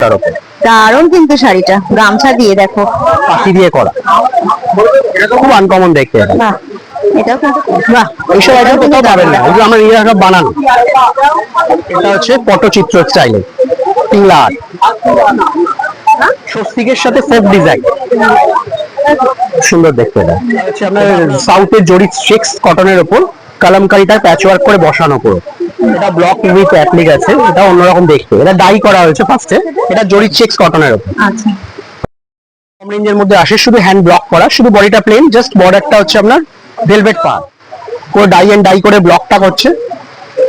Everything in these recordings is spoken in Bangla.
দুপাট্টার ওপর। দারুণ কিন্তু শাড়িটা। গামছা দিয়ে দেখো। পাখি দিয়ে করা। খুব আনকমন দেখতে। বাহ এটাও বাহ এইসব আইটেম কোথাও পাবেন না। এগুলো আমরা নিজেরা সব বানানো। এটা হচ্ছে পটচিত্র স্টাইলে পিংলা স্বস্তিকের সাথে ফোক ডিজাইন সুন্দর দেখতে এটা। হচ্ছে আপনার সাউথের কটনের কালামকারিটা প্যাচ ওয়ার্ক করে বসানো পুরো। এটা ব্লক উইথ অ্যাপ্লিক আছে এটা অন্যরকম দেখতে। এটা ডাই করা হয়েছে ফার্স্টে এটা জরি চেক্স কটনের উপর আচ্ছা। কম রেঞ্জের মধ্যে আসে শুধু হ্যান্ড ব্লক করা শুধু বডিটা প্লেন জাস্ট বর্ডারটা হচ্ছে আপনার ভেলভেট পার পুরো ডাই এন্ড ডাই করে ব্লকটা করছে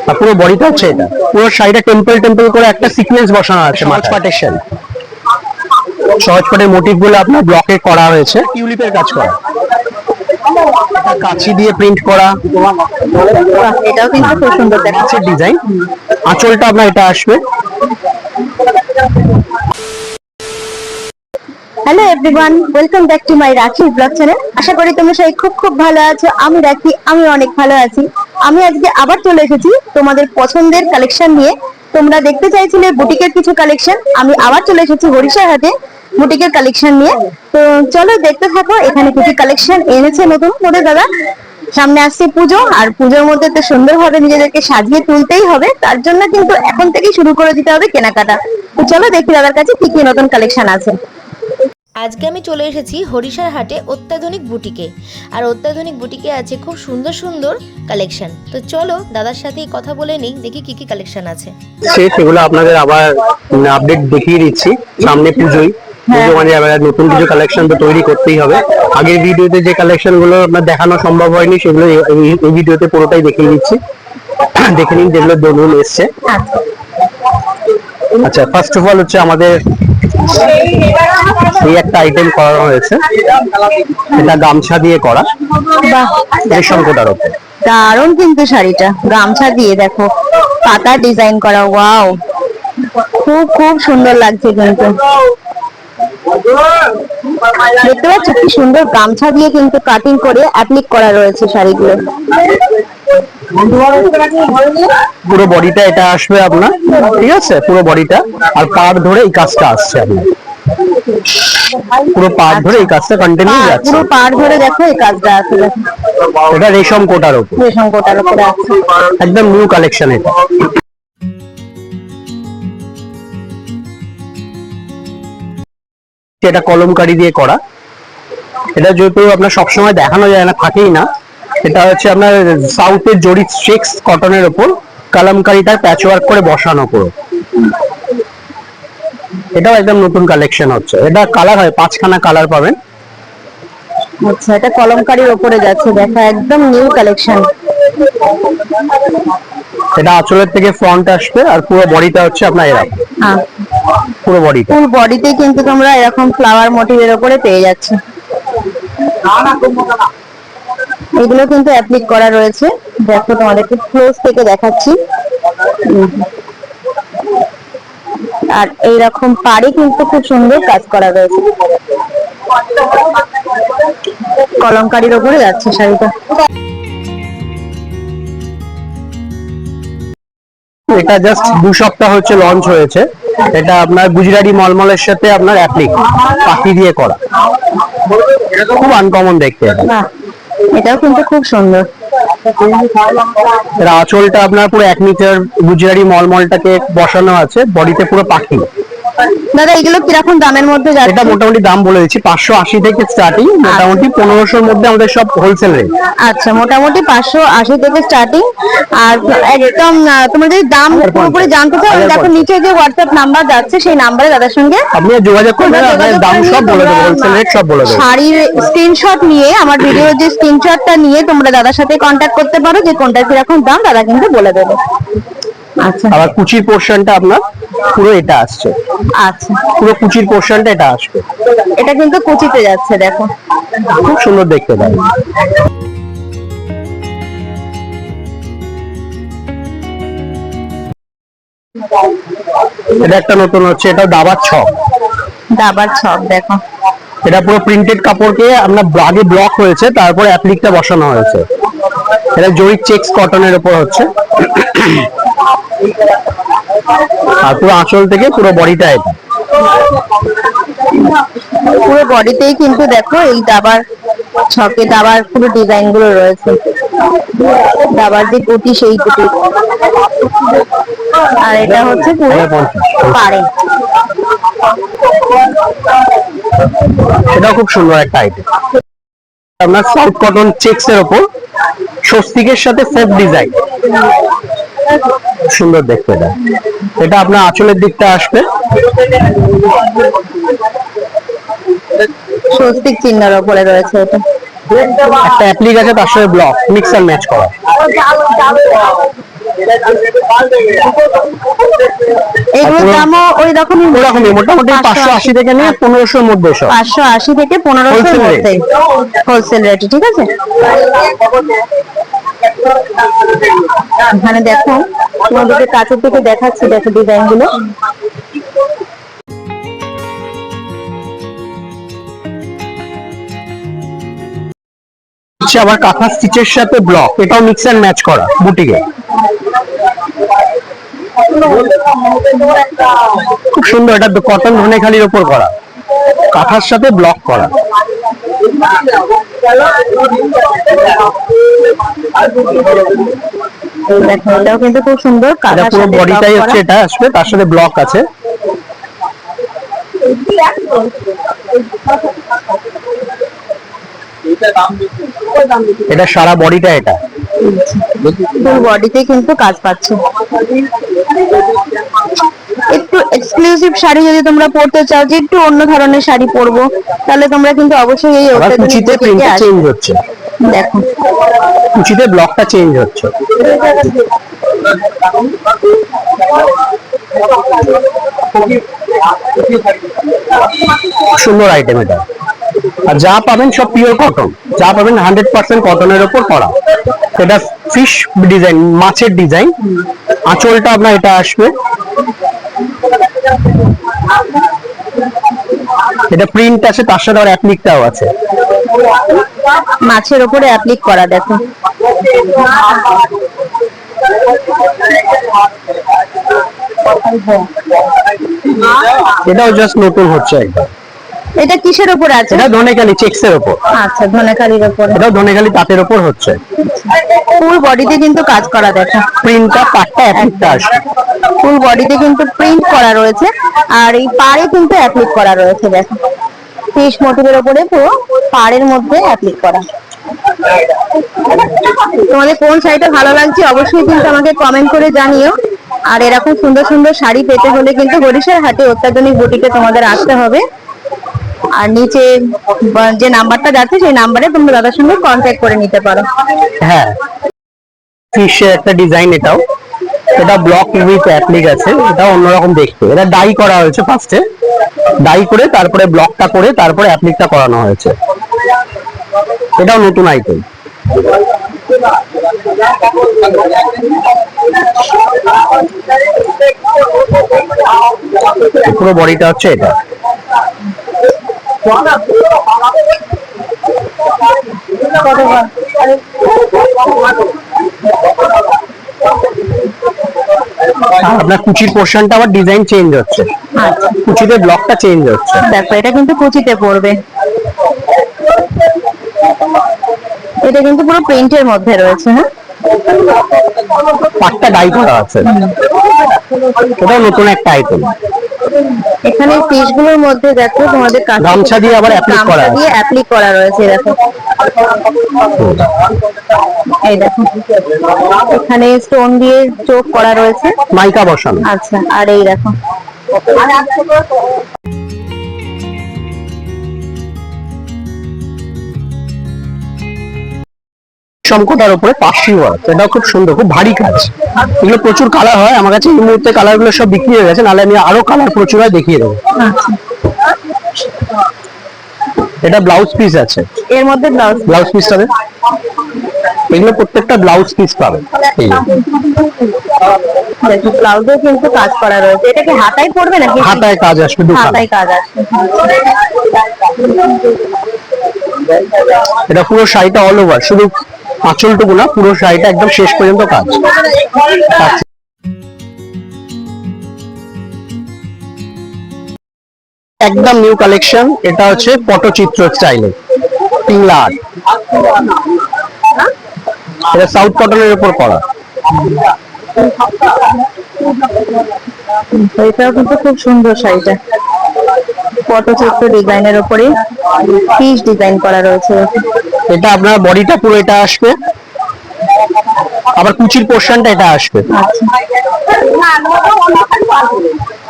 আর পুরো বডিটা হচ্ছে এটা। পুরো শাড়িটা টেম্পল টেম্পল করে একটা সিকোয়েন্স বসানো আছে পাটের শাড়ি সহজ পাটের মোটিভগুলো আপনার ব্লকে করা হয়েছে টিউলিপের কাজ করা। এটা কাঁচি দিয়ে প্রিন্ট করা। এটাও কিন্তু খুব সুন্দর ডিজাইন আঁচলটা আপনার এটা আসবে। Hello everyone welcome back to my Rakhi blog channel আশা করি তোমরা সবাই খুব খুব ভালো আছো আমি রাখি আমি অনেক ভালো আছি। আমি আজকে আবার চলে এসেছি তোমাদের পছন্দের কালেকশন নিয়ে। তোমরা দেখতে চাইছিলে বুটিকের কিছু কালেকশন আমি আবার চলে এসেছি হরিষার হাতে বুটিকের কালেকশন নিয়ে। তো চলো দেখতে থাকো এখানে কি কি কালেকশন এনেছে নতুন করে দাদা। সামনে আসছে পুজো আর পুজোর মধ্যে তো সুন্দরভাবে নিজেদেরকে সাজিয়ে তুলতেই হবে। তার জন্য কিন্তু এখন থেকেই শুরু করে দিতে হবে কেনাকাটা। তো চলো দেখি দাদার কাছে কি কি নতুন কালেকশন আছে। আজকে আমি চলে এসেছি হরিষার হাটে অত্যাধুনিক বুটিকে আর অত্যাধুনিক বুটিকে আছে খুব সুন্দর সুন্দর কালেকশন তো চলো দাদার সাথেই কথা বলে নিই দেখি কি কি কালেকশন আছে। সে সেগুলো আপনাদের আবার আপডেট দেখিয়ে দিচ্ছি সামনে পুজোই পুজো মানে আবার নতুন কিছু কালেকশন তো তৈরি করতেই হবে। আগের ভিডিওতে যে কালেকশনগুলো আপনার দেখানো সম্ভব হয়নি সেগুলো এই- ভিডিওতে পুরোটাই দেখিয়ে দিচ্ছি। দেখে নিন যেগুলো দরুন এসছে। আচ্ছা ফার্স্ট অফ অল হচ্ছে আমাদের এই একটা আইটেম করা হয়েছে। এটা গামছা দিয়ে করা। রেশম কোটার উপর দারুণ কিন্তু শাড়িটা। গামছা দিয়ে দেখো। পাতা ডিজাইন করা ওয়াও খুব খুব সুন্দর লাগছে কিন্তু। দেখতে পাচ্ছ কি সুন্দর গামছা দিয়ে কিন্তু কাটিং করে অ্যাপ্লিক করা রয়েছে শাড়িগুলো। পুরো বডিটা এটা আসবে আপনার ঠিক আছে? পুরো বডিটা আর পার ধরে এই কাজটা আসছে আপনার। পুরো পার ধরে এই কাজটা কন্টিনিউ যাচ্ছে। পুরো পার ধরে দেখো এই কাজটা আছে দেখো। এটা রেশম কোটার উপর। রেশম কোটার উপরে আছে। একদম নিউ কালেকশন এটা। এটা কলমকারি দিয়ে করা। এটা যেহেতু আপনার সবসময় দেখানো যায় না, থাকেই না। এটা হচ্ছে আপনার সাউথের জরি চেক্স কটনের ওপর কালামকারিটা প্যাচ ওয়ার্ক করে বসানো পুরো। এটাও একদম নতুন কালেকশন হচ্ছে। এটা কালার হয়, পাঁচখানা কালার পাবেন। আচ্ছা এটা কলমকারির উপরে যাচ্ছে, দেখা, একদম নিউ কালেকশন এটা আঁচলের থেকে ফ্রন্ট আসবে আর পুরো বডিটা হচ্ছে আপনার এরকম। হ্যাঁ। পুরো বডিটা ফুল বডিতে কিন্তু তোমরা এরকম ফ্লাওয়ার মোটিভের উপরে পেয়ে যাচ্ছ। এগুলো কিন্তু অ্যাপ্লিক করা রয়েছে। দেখো তোমাদেরকে ক্লোজ থেকে দেখাচ্ছি। আর এইরকম পাড়ে কিন্তু খুব সুন্দর কাজ করা রয়েছে। কলমকারির উপরে যাচ্ছে শাড়িটা। এটা জাস্ট দু সপ্তাহ হচ্ছে লঞ্চ হয়েছে। এটা আপনার গুজরাটি মলমলের সাথে আপনার অ্যাপ্লিক পাখি দিয়ে করা। খুব আনকমন দেখতে এটা। এটাও কিন্তু খুব সুন্দর। আঁচলটা আপনার পুরো এক মিটার গুজরাটি মলমলটাকে বসানো আছে বডিতে পুরো পাখি। দাদা এগুলো কীরকম দামের মধ্যে এটা মোটামুটি দাম বলে দিচ্ছি পাঁচশো আশি থেকে স্টার্টিং মোটামুটি পনেরোশোর মধ্যে আমাদের সব হোলসেল রেট আচ্ছা মোটামুটি পাঁচশো আশি থেকে স্টার্টিং আর একদম তোমরা যদি দাম পুরোপুরি জানতে চাও দেখো নিচে যে হোয়াটসঅ্যাপ নাম্বার যাচ্ছে সেই নাম্বারে দাদার সঙ্গে আপনি যোগাযোগ করবেন আপনার দাম সব বলে দেবো হোলসেল রেট সব বলে দেবো শাড়ির স্ক্রিনশট নিয়ে আমার ভিডিওর যে স্ক্রিনশটটা নিয়ে তোমরা দাদার সাথে কন্ট্যাক্ট করতে পারো যে কোনটা কীরকম দাম দাদা কিন্তু বলে দেবে। আচ্ছা। আবার কুচির পোর্শনটা আপনার? পুরো এটা আসছে। আচ্ছা। পুরো কুচির পোর্শনটা এটা আসবে। এটা কিন্তু কুচিতে যাচ্ছে দেখো। খুব সুন্দর দেখতে পাবেন এটা একটা নতুন হচ্ছে এটা দাবার ছক। দাবার ছক দেখো। এটা পুরো প্রিন্টেড কাপড়কে আপনার আগে ব্লক হয়েছে তারপরে অ্যাপ্লিকটা বসানো হয়েছে। এটা জরি চেক্স কটনের উপর হচ্ছে। আর পুরো আঁচল থেকে পুরো বডিটা এটা। পুরো বডিতেই কিন্তু দেখো এই দাবার ছকে দাবার পুরো ডিজাইনগুলো রয়েছে। দাবার যে কুটি সেই কুটি। আর এটা হচ্ছে পুরো পাড়ে। এটা খুব সুন্দর একটা আইটেম আপনার সাউথ কটন চেক্স এর ওপর স্বস্তিকের সাথে ফোক ডিজাইন সুন্দর দেখতে এটা। এটা আপনার আঁচলের দিকটা আসবে। স্বস্তিক চিহ্নের উপরে রয়েছে এটা। একটা অ্যাপ্লিক আছে তার সাথে ব্লক মিক্স আর ম্যাচ করা। এগুলোর দামও ওই রকমই ওরকমই মোটামুটি পাঁচশো আশি থেকে নিয়ে পনেরোশোর মধ্যে পাঁচশো আশি থেকে পনেরোশোর মধ্যে। হোলসেল রেটে ঠিক আছে? এখানে দেখো তোমাদেরকে কাছের থেকে দেখাচ্ছি দেখো ডিজাইনগুলো। আবার কাঁথা স্টিচের সাথে ব্লক এটাও মিক্স অ্যান্ড ম্যাচ করা বুটিকে খুব সুন্দর এটা কটন ধনেখালির ওপর করা। কাঁথার সাথে ব্লক করা। এটাও কিন্তু খুব সুন্দর পুরো বডিটাই হচ্ছে এটা আসবে তার সাথে ব্লক আছে। এটা সারা বডিটা এটা। ফুল বডিতে কিন্তু কাজ পাচ্ছে। একটু এক্সক্লুসিভ শাড়ি যদি তোমরা পরতে চাও যে একটু অন্য ধরনের শাড়ি পরবো তাহলে তোমরা কিন্তু অবশ্যই এই কুচিতে প্রিন্টটা চেঞ্জ হচ্ছে। দেখো। কুচিতে ব্লকটা চেঞ্জ হচ্ছে। সুন্দর আইটেম এটা। আর যা পাবেন সব পিওর কটন যা পাবেন হান্ড্রেড পার্সেন্ট কটনের ওপর করা। এটা ফিশ ডিজাইন মাছের ডিজাইন আঁচলটা আপনার এটা আসবে। এটা প্রিন্ট আছে তার সাথে আর অ্যাপ্লিকটাও আছে। মাছের উপরে অ্যাপ্লিক করা দেখো এটাও জাস্ট নতুন হচ্ছে একদম। এটা কিসের উপরে আছে? এটা ধনেখালি চেক্স এর ওপর আচ্ছা ধনেখালির উপরে। এটাও ধনেখালি তাঁতের ওপর হচ্ছে। ফুল বডিতে কিন্তু কাজ করা দেখো। প্রিন্টটা পাটটা অ্যাপ্লিকটা আসবে ফুল বডিতে কিন্তু প্রিন্ট করা রয়েছে আর এই পাড়ে কিন্তু অ্যাপ্লিক করা রয়েছে দেখো। ফিশ মোটিভের উপরে পুরো পাড়ের মধ্যে অ্যাপ্লিক করা। তোমাদের কোন শাড়িটা ভালো লাগছে অবশ্যই কিন্তু আমাকে কমেন্ট করে জানিও। আর এরকম সুন্দর সুন্দর শাড়ি পেতে হলে কিন্তু বরিশাল হাটে অত্যাধুনিক বুটিকে তোমাদের আসতে হবে। আর নিচে যে নাম্বারটা যাচ্ছে, সেই নাম্বারে তোমরা দাদার সঙ্গে কন্ট্যাক্ট করে নিতে পারো। হ্যাঁ। ফিশের একটা ডিজাইন এটাও। এটা ব্লক উইথ অ্যাপ্লিক আছে। এটা অন্যরকম দেখতে। এটা ডাই করা হয়েছে ফার্স্টে ডাই করে তারপরে ব্লকটা করে তারপরে অ্যাপ্লিকটা করানো হয়েছে। এটাও নতুন আইটেম পুরো বডিটা হচ্ছে এটা। আপনার কুচির পোর্শনটা আবার ডিজাইন চেঞ্জ হচ্ছে। আচ্ছা। কুচিতে ব্লকটা চেঞ্জ হচ্ছে। দেখো এটা কিন্তু কুচিতে পড়বে। এটা কিন্তু পুরো প্রিন্টের মধ্যে রয়েছে হ্যাঁ? পাটটা ডাই করা আছে। ওটাও নতুন একটা আইটেম এখানে পিসগুলোর মধ্যে দেখো তোমাদের গামছা দিয়ে আবার অ্যাপ্লিক করা আছে। দিয়ে অ্যাপ্লিক করা রয়েছে দেখো। এই দেখো এখানে স্টোন দিয়ে চোখ করা রয়েছে। মাইকা বসানো। আচ্ছা আর এই দেখো। সমকোটার উপরে পাশি ওয়ার্ক এটাও খুব সুন্দর খুব ভারী কাজ। এগুলো প্রচুর কালার হয়। আমার কাছে এই মুহূর্তে কালারগুলো সব বিক্রি হয়ে গেছে নাহলে আমি আরও কালার প্রচুর হয় দেখিয়ে দেবো। এটা ব্লাউজ পিস আছে। এর মধ্যে ব্লাউজ ব্লাউজ পিস হবে? এগুলো প্রত্যেকটা ব্লাউজ পিস পাবে। এই যে। দেখো ব্লাউজেও কিন্তু কাজ করা রয়েছে। এটা কি হাতায় পড়বে নাকি? হাতায় কাজ আসবে দু হাতায় কাজ আসবে। এটা পুরো শাড়িটা অল ওভার শুধু আঁচলটুকু না, পুরো শাড়িটা একদম শেষ পর্যন্ত কাজ। একদম নিউ কালেকশন এটা হচ্ছে পটচিত্র স্টাইলে পিংলা এটা সাউথ কটনের উপর করা। এটাও কিন্তু খুব সুন্দর শাড়িটা। পটচিত্র ডিজাইনের উপরে পিস ডিজাইন করা রয়েছে। এটা আপনার বডিটা পুরো এটা আসবে। আবার কুচির পোর্শনটা এটা আসবে। আচ্ছা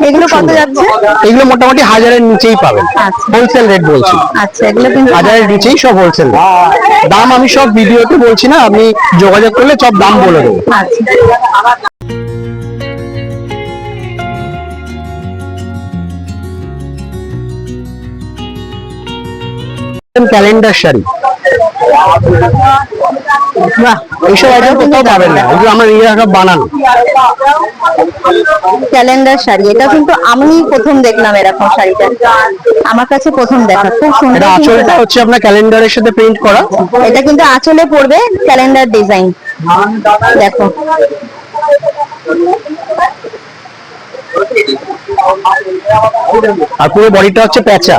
এগুলো কত যাচ্ছে? এগুলো মোটামুটি হাজারের নিচেই পাবেন। আচ্ছা। হোলসেল রেট বলছি। আচ্ছা এগুলো কিন্তু হাজারের নিচেই সব হোলসেল দাম আমি সব ভিডিওতে বলছি না আপনি যোগাযোগ করলে সব দাম বলে দেবো। আচ্ছা। ক্যালেন্ডার শাড়ি। বাহ এইসব আইটেম কোথাও পাবেন না এগুলো আমার নিজের সব বানানো। ক্যালেন্ডার শাড়ি এটা কিন্তু আমি প্রথম দেখলাম এরকম শাড়িটা। আমার কাছে প্রথম দেখা খুব সুন্দর এটা আঁচলটা হচ্ছে আপনার ক্যালেন্ডারের সাথে প্রিন্ট করা। এটা কিন্তু আঁচলে পড়বে ক্যালেন্ডার ডিজাইন। দেখো। আর পুরো বডিটা হচ্ছে প্যাঁচা।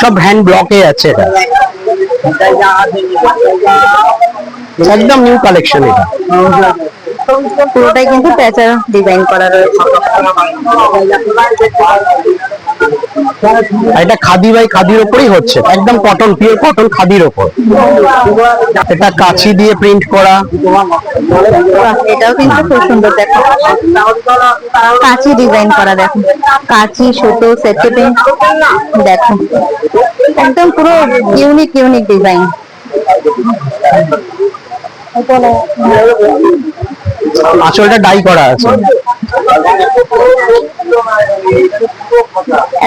সব হ্যান্ড ব্লকে আছে এটা। একদম নিউ কালেকশন এটা। পুরোটাই কিন্তু প্যাচার ডিজাইন করা রয়েছে। এটা খাদি বাই খাদির ওপরেই হচ্ছে। একদম কটন পিওর কটন খাদির ওপর। এটা কাঁচি দিয়ে প্রিন্ট করা। এটাও কিন্তু খুব সুন্দর দেখো। কাঁচি ডিজাইন করা দেখো। কাঁচি, সুতো, সেটে প্রিন্ট দেখো। একদম পুরো ইউনিক ইউনিক ডিজাইন আঁচলটা ডাই করা আছে।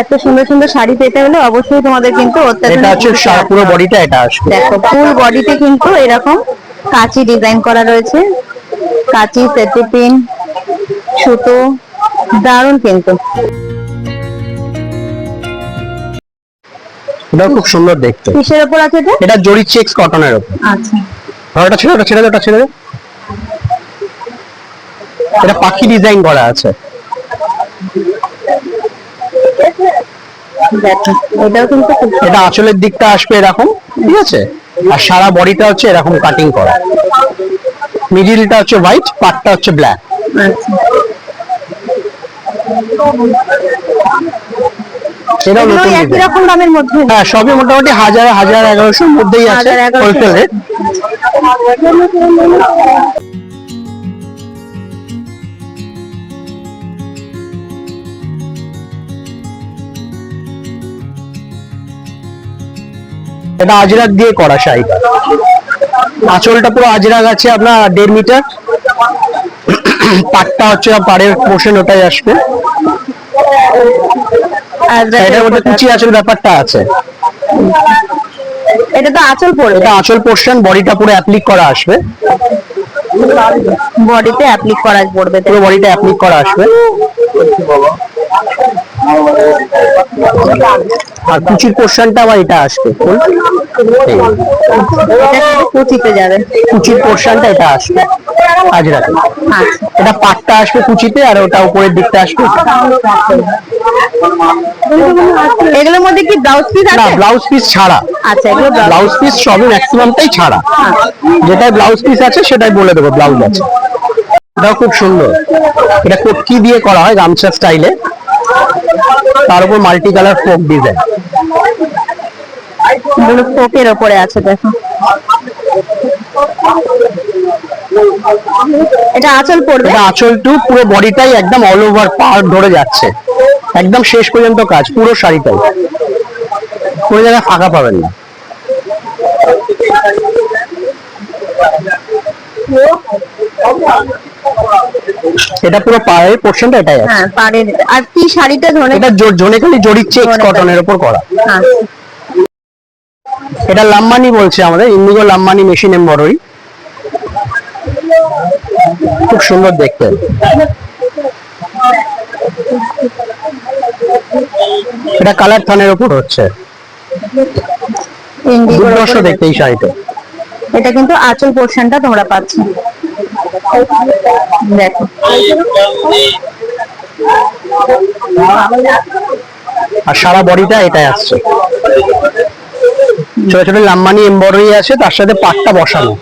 এত সুন্দর সুন্দর শাড়ি পেতে হলে অবশ্যই তোমাদের কিন্তু এটা হচ্ছে পুরো বডিটা এটা আসবে। দেখো ফুল বডিতে কিন্তু এরকম কাঁচি ডিজাইন করা রয়েছে। কাঁচি সেটি পিন সুতো দারুণ কিন্তু। এটা খুব সুন্দর দেখতে। কিসের ওপর আছে এটা? এটা জরি চেক্স কটনের ওপর। আচ্ছা। আর ওটা ছেড়ে ওটা ছেড়ে ওটা ছেড়ে এটা পাখি ডিজাইন করা আছে। এটা আঁচলের দিকটা আসবে এরকম ঠিক আছে? আর সারা বডিটা হচ্ছে এরকম কাটিং করা। মিডিলটা হচ্ছে হোয়াইট পাটটা হচ্ছে ব্ল্যাক আচ্ছা। নতুন দামের মধ্যে? হ্যাঁ সবই মোটামুটি হাজার হাজার এগারোশোর মধ্যেই আছে। হোলসেল রেট এটা আজরাক দিয়ে করা শাড়িটা। আঁচলটা পুরো আজরাক আছে আপনার দেড় মিটার। পাটটা হচ্ছে পাড়ের পোর্শন ওটাই আসবে। এটার মধ্যে কুচি আঁচল ব্যাপারটা আছে। এটা তো আঁচল পড়বে এটা আঁচল পোর্শন বডিটা পুরো অ্যাপ্লিক করা আসবে। বডিতে অ্যাপ্লিক করা পড়বে। পুরো বডিটা অ্যাপ্লিক করা আসবে। আর কুচির পোর্শনটা আবার এটা আসবে কুচিতে যাবে। কুচির পোর্শনটা এটা আসবে আজরাতে আচ্ছা এটা পাটটা আসবে কুচিতে আর ওটা উপরের দিকটা আসবে। এগুলোর মধ্যে কি ব্লাউজ পিস না ব্লাউজ পিস ছাড়া। আচ্ছা এগুলো ব্লাউজ পিস সবই ম্যাক্সিমামটাই ছাড়া। যেটাই ব্লাউজ পিস আছে সেটাই বলে দেবো ব্লাউজ আছে। এটাও খুব সুন্দর। এটা কোটকি দিয়ে করা হয় গামছা স্টাইলে তার উপর মাল্টি কালার ফোক ডিজাইন এগুলো ফোকের ওপরে আছে দেখো। এটা আঁচল পড়বে এটা আঁচল টু পুরো বডিটাই একদম অল ওভার পার ধরে যাচ্ছে। একদম শেষ পর্যন্ত কাজ পুরো শাড়িটাই। কোনো জায়গায় ফাঁকা পাবেন না। এটা পুরো পায়ের পোর্শনটা এটাই আছে। হ্যাঁ পাড়ের। আর কি শাড়িটা ধরে? এটা জো- জোনেখালি জড়ির চেক জোনেখালি। কটনের উপর করা। হ্যাঁ। এটা লাম্বানি বলছে আমাদের ইন্ডিগো লাম্বানি মেশিন এমব্রয়ডারি খুব সুন্দর দেখতে। এটা কালার থানের উপর হচ্ছে। দুর্দর্শ দেখতে এই শাড়িটা এটা কিন্তু আঁচল পোর্শনটা তোমরা পাচ্ছ। দেখো। আর সারা বডিটা এটাই আসছে। ছোট ছোট লাম্বানি এমব্রয়ডারি আছে তার সাথে পাটটা বসানো।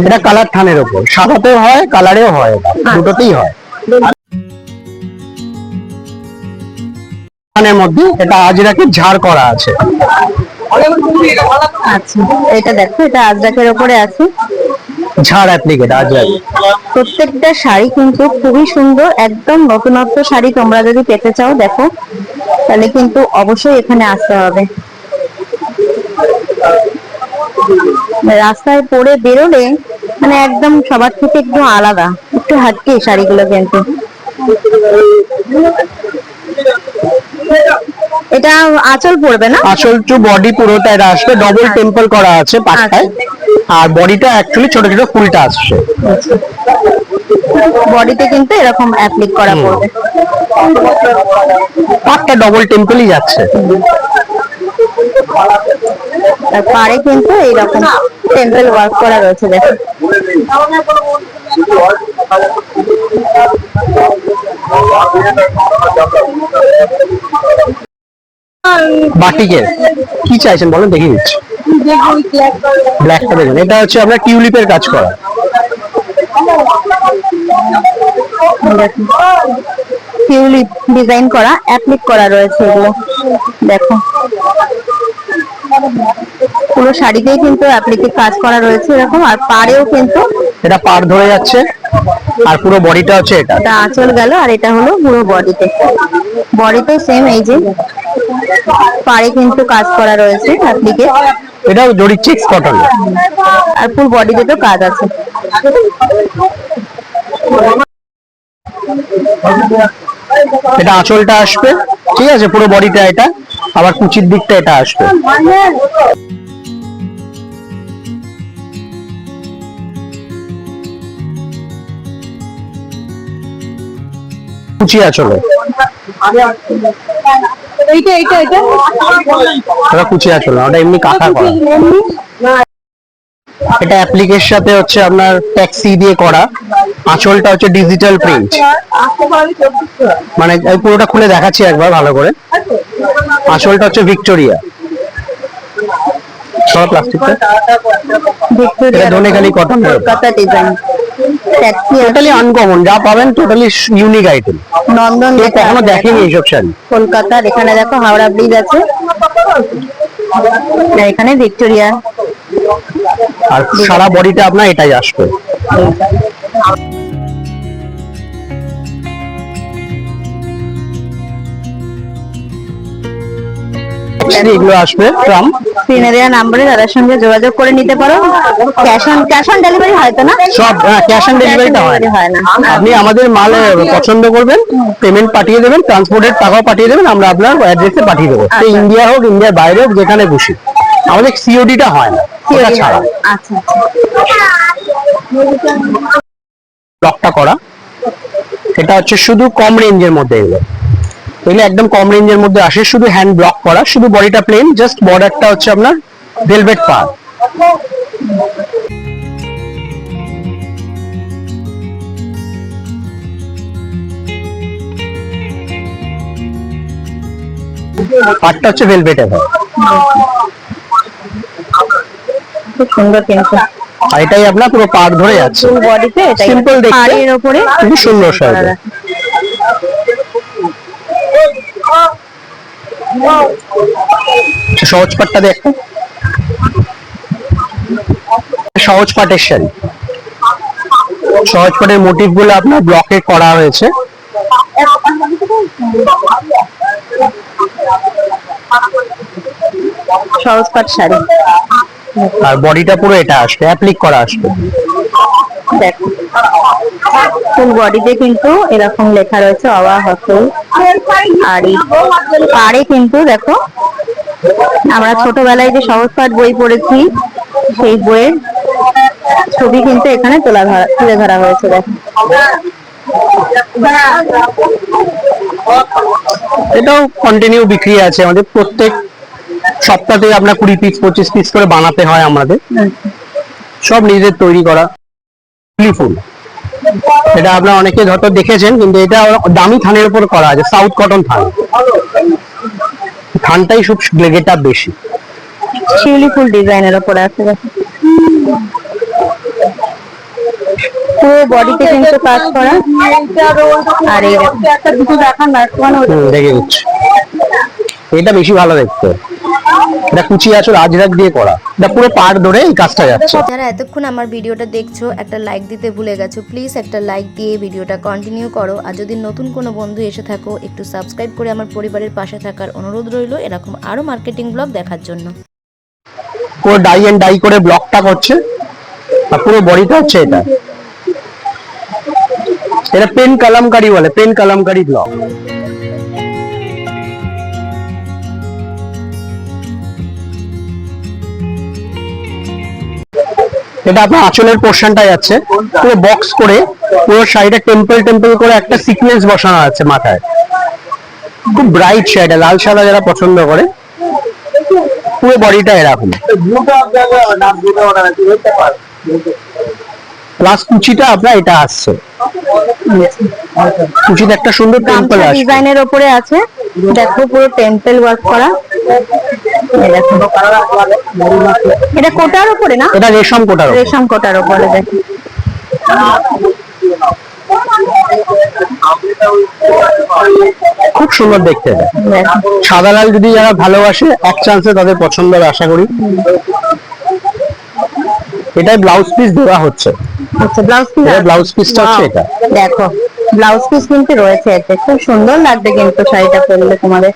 এটা কালার থানের ওপর সাদাতেও হয় কালারেও হয় দুটোতেই হয়। থানের মধ্যে এটা আজরাকে ঝাড় করা আছে। আচ্ছা এটা দেখো এটা আজরাকের উপরে আছে। ঝাড় অ্যাপ্লিকেট আজরাকে। প্রত্যেকটা শাড়ি কিন্তু খুবই সুন্দর একদম নতুনত্ব শাড়ি তোমরা যদি পেতে চাও দেখো। তাহলে কিন্তু অবশ্যই এখানে আসতে হবে। রাস্তায় পরে বেরোলে মানে একদম সবার থেকে একটু আলাদা একটু হাটকে শাড়িগুলো কিন্তু। এটা আঁচল পড়বে না? আসল টু বডি পুরোটা এটা আসবে ডবল টেম্পল করা আছে পাটটায়। আর বডিটা অ্যাকচুয়ালি ছোট ছোট ফুলটা আসছে। বডিতে কিন্তু এরকম অ্যাপ্লিক করা। পড়বে। পাটটা ডবল টেম্পলই যাচ্ছে। আর পাড়ে কিন্তু এইরকম টেম্পল ওয়ার্ক করা রয়েছে দেখো। বাটিকের। কি চাইছেন বলেন দেখিয়ে দিচ্ছি। ব্ল্যাকটা দেখুন এটা হচ্ছে আপনার টিউলিপের কাজ করা। টিউলিপ ডিজাইন করা অ্যাপ্লিক করা রয়েছে এগুলো। দেখো। পুরো শাড়িতেই কিন্তু অ্যাপ্লিকে কাজ করা রয়েছে এরকম আর পাড়েও কিন্তু এটা পার ধরে যাচ্ছে। আর পুরো বডিটা হচ্ছে এটা। এটা আঁচল গেল আর এটা হলো পুরো বডিতে। বডিতে সেম এই যে পাড়ে কিন্তু কাজ করা রয়েছে অ্যাপ্লিকে এটাও জরি চিক্স কটন আর ফুল বডিতে তো কাজ আছে। এটা আঁচলটা আসবে। ঠিক আছে পুরো বডিটা এটা। আবার কুচির দিকটা এটা আসবে। কুচি আঁচলে। এইটা এইটা এটা ওটা কুচি আঁচলে ওটা এমনি কাঁথা করা। এটা অ্যাপ্লিকের সাথে হচ্ছে আপনার ট্যাক্সি দিয়ে করা। আঁচলটা হচ্ছে ডিজিটাল প্রিন্ট। মানে এই পুরোটা খুলে দেখাচ্ছি একবার ভালো করে। আঁচলটা হচ্ছে ভিক্টোরিয়া। সব প্লাস্টিকটা Victoria. Dhanekhali cotton Kolkata design totally uncommon যা পাবেন টোটালি ইউনিক আইটেম নন্দন কেউ কখনো দেখেনি এইসব শাড়ি। কলকাতার এখানে দেখো হাওড়া ব্রিজ আছে। এখানে ভিক্টোরিয়া। আর সারা বডিটা আপনার এটাই আসবে। এগুলো আসবে ফ্রম স্ক্রিনে দেওয়া নাম্বারে সঙ্গে যোগাযোগ করে নিতে পারো। Cash on cash on delivery হয়তো না? সব ক্যাশ অন ডেলিভারিটা হয়। না। আপনি আমাদের মাল পছন্দ করবেন পেমেন্ট পাঠিয়ে দেবেন ট্রান্সপোর্টের টাকাও পাঠিয়ে দেবেন আমরা আপনার অ্যাড্রেসে পাঠিয়ে দেবো। আচ্ছা। ইন্ডিয়া হোক ইন্ডিয়ার বাইরে হোক যেখানে খুশি। আমাদের সিওডিটা হয় না ওটা ছাড়া। আচ্ছা ব্লকটা করা। এটা হচ্ছে শুধু কম রেঞ্জের মধ্যে এগুলো এগুলো একদম কম রেঞ্জের মধ্যে আসে শুধু হ্যান্ড ব্লক করা শুধু বডিটা প্লেন জাস্ট বর্ডারটা হচ্ছে আপনার ভেলভেট পার পাটটা হচ্ছে ভেলভেটের হয় খুব সুন্দর কিন্তু আর এটাই আপনার পুরো পার ধরে যাচ্ছে Simple দেখতে। উপরে খুবই সুন্দর সাজানো। সহজ পাটটা দেখো। সহজ পাটের শাড়ি। সহজ পাটের মোটিভগুলো আপনার ব্লকে করা হয়েছে। সহজ পাট শাড়ি। আর বডিটা পুরো এটা আসবে অ্যাপ্লিক করা আসবে। দেখো ফুল বডিতে কিন্তু এরকম লেখা রয়েছে অবা হসল। আর পাড়ে কিন্তু দেখো আমরা ছোটবেলায় যে সহজ পাঠ বই পড়েছি সেই বইয়ের ছবি কিন্তু এখানে তোলা ধরা তুলে ধরা হয়েছে দেখো। এটাও কন্টিনিউ বিক্রি আছে আমাদের। প্রত্যেক সপ্তাহে আপনার কুড়ি পিস পঁচিশ পিস করে বানাতে হয় আমাদের। সব নিজের তৈরি করা। শিউলি ফুল এটা আপনারা অনেকে হয়তো দেখেছেন কিন্তু এটা দামি থানের উপর করা আছে সাউথ কটন থান। থানটাই খুব গেট আপ বেশি। শিউলি ফুল ডিজাইনের উপরে আছে। পুরো বডিতে কিন্তু কাজ করা। আর এই একটা দুটো দেখান। না একটু হুম, দেখে দিচ্ছি এটা বেশি ভালো দেখতে। এটা কুচি আঁচল আজরাক দিয়ে করা। এটা পুরো পাড় ধরে এই কাজটা যাচ্ছে। যারা এতক্ষণ আমার ভিডিওটা দেখছ একটা লাইক দিতে ভুলে গেছো প্লিজ একটা লাইক দিয়ে ভিডিওটা কন্টিনিউ করো। আর যদি নতুন কোনো বন্ধু এসে থাকো একটু সাবস্ক্রাইব করে আমার পরিবারের পাশে থাকার অনুরোধ রইল এরকম আরও মার্কেটিং ব্লগ দেখার জন্য। পুরো ডাই এন্ড ডাই করে ব্লকটা করছে। আর পুরো বডিটা হচ্ছে এটা। এটা পেন কালামকারি বলে পেন কালামকারি ব্লক এটা আপনার আঁচলের পোর্শনটা যাচ্ছে পুরো বক্স করে পুরো সাইডে টেম্পল টেম্পল করে একটা সিকোয়েন্স বসানো আছে মাথায়। খুব ব্রাইট শেড লাল সাদা যারা পছন্দ করে পুরো বডিটা এরকম। প্লাস কুচিটা আপনার এটা আসছে। কুচিতে একটা সুন্দর টেম্পল আসছে। ডিজাইনের উপরে আছে। দেখো পুরো টেম্পল ওয়ার্ক করা। এটা কোটার উপরে না? এটা রেশম কোটার রেশম কোটার উপরে দেখো। খুব সুন্দর দেখতে সাদা লাল যদি যারা ভালোবাসে এক চান্সে তাদের পছন্দ হবে আশা করি। এটাই ব্লাউজ পিস দেওয়া হচ্ছে। আচ্ছা ব্লাউজ পিস এটা ব্লাউজ পিসটা হচ্ছে এটা। দেখো ব্লাউজ পিস কিন্তু রয়েছে এতে। খুব সুন্দর লাগবে কিন্তু শাড়িটা পরলে তোমাদের।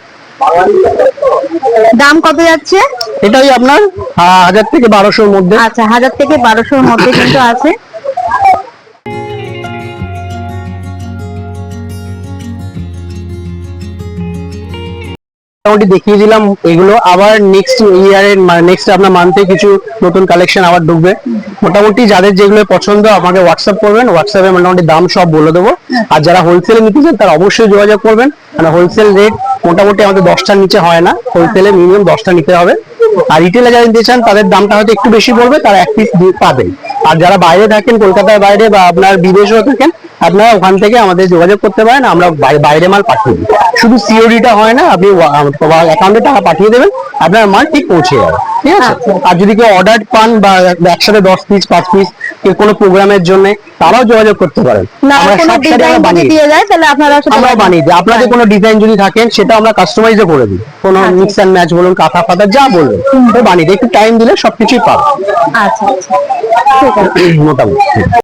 দাম কত যাচ্ছে? এটাই আপনার হাজার থেকে বারোশোর মধ্যে। আচ্ছা হাজার থেকে বারোশোর মধ্যে কিন্তু আছে। মোটামুটি দেখিয়ে দিলাম এগুলো আবার নেক্সট ইয়ারের নেক্সট আপনার মান্থে কিছু নতুন কালেকশন আবার ঢুকবে। মোটামুটি যাদের যেগুলো পছন্দ আমাকে হোয়াটসঅ্যাপ করবেন হোয়াটসঅ্যাপে মোটামুটি দাম সব বলে দেবো। আর যারা হোলসেলে নিতে চান তারা অবশ্যই যোগাযোগ করবেন। মানে হোলসেল রেট মোটামুটি আমাদের দশটার নিচে হয় না। হোলসেলে মিনিমাম দশটা নিতে হবে। আর রিটেলে যারা নিতে চান, তাদের দামটা হয়তো একটু বেশি পড়বে, তারা এক পিস পাবেন। আর যারা বাইরে থাকেন, কলকাতার বাইরে বা আপনার বিদেশেও থাকেন আপনারা ওখান থেকে আমাদের যোগাযোগ করতে পারেন আমরা বাইরে মাল পাঠিয়ে দিই। শুধু সিওডিটা হয় না আপনি অ্যাকাউন্টে টাকা পাঠিয়ে দেবেন আপনার মাল ঠিক পৌঁছে যাবে। ঠিক আছে? আর যদি কেউ অর্ডার পান বা একসাথে দশ পিস পাঁচ পিস কোনো প্রোগ্রামের জন্য তারাও যোগাযোগ করতে পারেন। আমরা বানিয়ে দিই। যায় তাহলে আপনারা সেটা বানিয়ে দিই। আপনাদের কোনো ডিজাইন যদি থাকেন সেটা আমরা কাস্টমাইজও করে দিই। কোনো মিক্স অ্যান্ড ম্যাচ বলুন কাঁথা ফাতা যা বলবেন তো বানিয়ে দিই। একটু টাইম দিলে সবকিছুই পাবেন। আচ্ছা আচ্ছা। ঠিক আছে মোটামুটি।